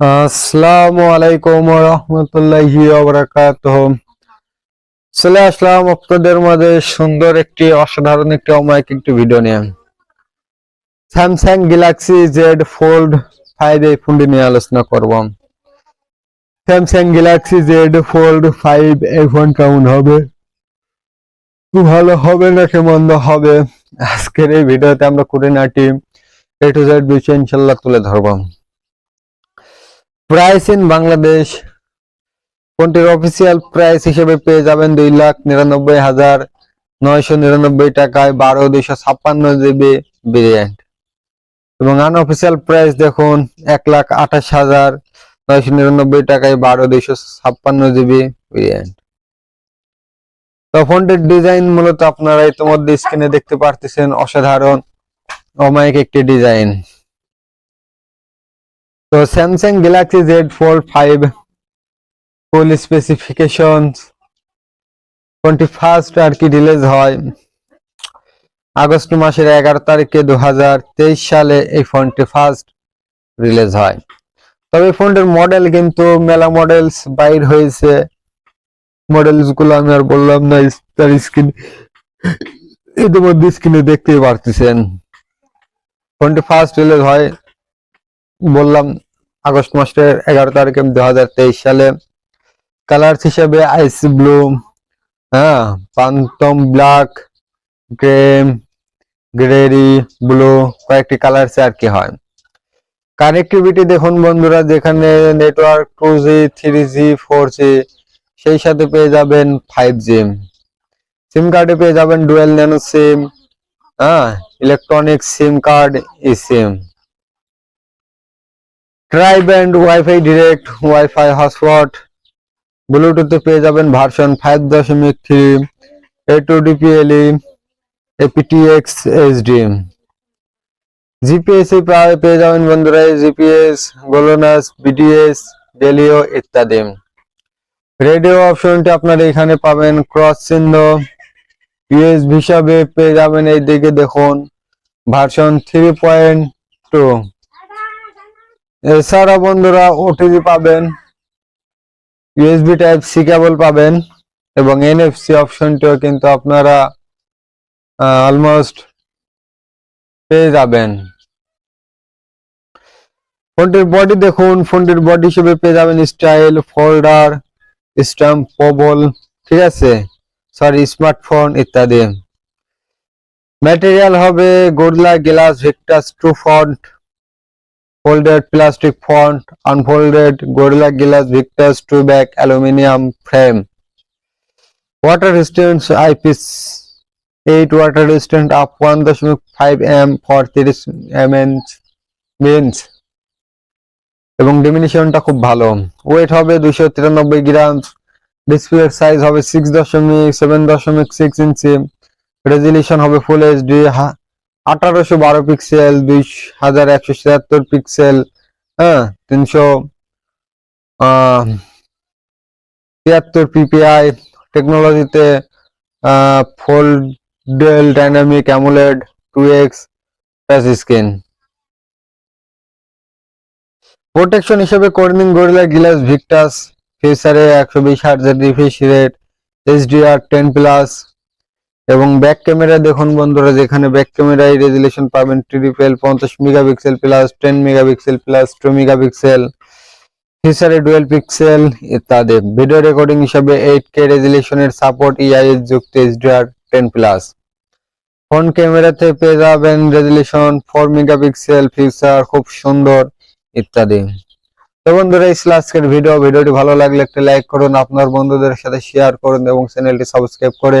আসসালামু আলাইকুম রহমতুল্লাহি চলে আসলাম আপনাদের মাঝে সুন্দর একটি, অসাধারণ একটি, অমায়িক একটি ভিডিও নিয়ে। Samsung Galaxy Z Fold five এই ফোনটি নিয়ে আলোচনা করব। Samsung Galaxy Z Fold five এই ফোন কেমন হবে? ভালো হবে না কি মন্দ হবে? আজকের এই ভিডিওতে আমরা করে নাটি এ টু জেড বিষয় ইনশাল্লাহ তুলে ধরবো। প্রাইস ইন বাংলাদেশ ফোনটির অফিসিয়াল প্রাইস হিসেবে পেয়ে যাবেন দুই লাখ নিরানব্বই হাজার নয়শো নিরানব্বই টাকায় বারো দুইশো ছাপ্পান্ন জিবি ভেরিয়েন্ট এবং আনঅফিসিয়াল প্রাইস দেখুন, এক লাখ আঠাশ হাজার নয়শো নিরানব্বই টাকায় বারো দুইশো ছাপ্পান্ন জিবি ভেরিয়েন্ট তো ফোনটির ডিজাইন মূলত আপনারা ইতিমধ্যে স্ক্রিনে দেখতে পারতেছেন, অসাধারণ, অমায়িক একটি ডিজাইন তো Samsung Galaxy Z four five full specification twenty first আর কি রিলিজ হয়। আগস্ট মাসের এগারো তারিখে দু হাজার তেইশ সালে এই ফোনটি ফার্স্ট রিলিজ হয়। তবে ফোনটির মডেল কিন্তু মেলা মডেলস বাইর হয়েছে। মডেলসগুলো আমি আর বললাম না, তার স্ক্রিন ইতিমধ্যে স্ক্রিনে দেখতেই পারতেছেন। ফোনটি ফার্স্ট রিলিজ হয় বললাম, আগস্ট মাসের এগারো তারিখে দু তেইশ সালে কালার হিসেবে আইস ব্লু হ্যাঁ পান্তম ব্ল্যাক গ্রে গ্রেরি, ব্লু কয়েকটি কালার আর কি হয়। কানেক্টিভিটি দেখুন বন্ধুরা, যেখানে network two G, three G, four G, সেই সাথে পেয়ে যাবেন ফাইভ জি। সিম কার্ডে পেয়ে যাবেন ডুয়েল ন্যানো সিম হ্যাঁ electronic SIM card, E SIM. Tri band WiFi direct WiFi hotspot ব্লুটুথে পেয়ে যাবেন ভার্সন ফাইভ দশমিক three A two DP LE aptX HD GPS প্রায় পেয়ে যাবেন বন্ধুরা জিপিএস গোলোনাস বিডিএস ডেলিও ইত্যাদি। রেডিও অপশনটি আপনারা এখানে পাবেন ক্রস চিহ্ন ইউএসবি হিসাবে পেয়ে যাবেন এই দিকে দেখুন ভার্সন থ্রি পয়েন্ট টু এছাড়া বন্ধুরা ওটিজি পাবেন ইউএসবি টাইপ সি কেবল পাবেন এবং এনএফসি অপশনটিও কিন্তু আপনারা অলমোস্ট পেয়ে যাবেন। ফোনটির বডি দেখুন, ফোনটির বডি হিসেবে পেয়ে যাবেন স্টাইল ফোল্ডার স্ট্যাম্প পবল ঠিক আছে? সরি স্মার্টফোন ইত্যাদি। ম্যাটেরিয়াল হবে Gorilla glass Victus two front folded plastic front unfolded Gorilla glass Victus two back aluminium frame water resistance IPX eight water resistant up one দশমিক five M for তিরিশ M এনস mins এবং ডিমিনিশনটা খুব ভালো। Weight হবে দুশো তিরানব্বই গ্রাম ডিসপ্লে সাইজ হবে সিক্স দশমিক সেভেন দশমিক সিক্স ইঞ্চি রেজুলিউশন হবে ফুল এইচ ডি হা আঠারোশো বারো পিক্সেল, দুই হাজার একশো ছিয়াত্তর পিক্সেল হ্যাঁ তিনশো তিয়াত্তর পিপিআই টেকনোলজিতে foldable dynamic AMOLED two X touch screen. Protection হিসেবে কর্নিং গরিলা গ্লাস, ভিক্টাস ফিউচারে একশো বিশ হার্জের refresh rate HDR ten plus এবং ব্যাক ক্যামেরা দেখুন বন্ধুরা, যেখানে ব্যাক ক্যামেরায় রেজুলেশন পাবেন ট্রিপল পঞ্চাশ megapixel plus ten megapixel plus two megapixel ফিচারে dual pixel ইত্যাদি। ভিডিও রেকর্ডিং হিসাবে এইট কে রেজুলেশনের সাপোর্ট ইআইএস যুক্ত এইচডিআর টেন প্লাস ফোন ক্যামেরাতে পেয়ে যাবেন রেজুলেশন ফোর মেগাপিক্সেল ফিচার খুব সুন্দর ইত্যাদি। তো বন্ধুরা, এই ছিল আজকের ভিডিও ভিডিওটি ভালো লাগলে একটা লাইক করুন, আপনার বন্ধুদের সাথে শেয়ার করুন এবং চ্যানেলটি সাবস্ক্রাইব করে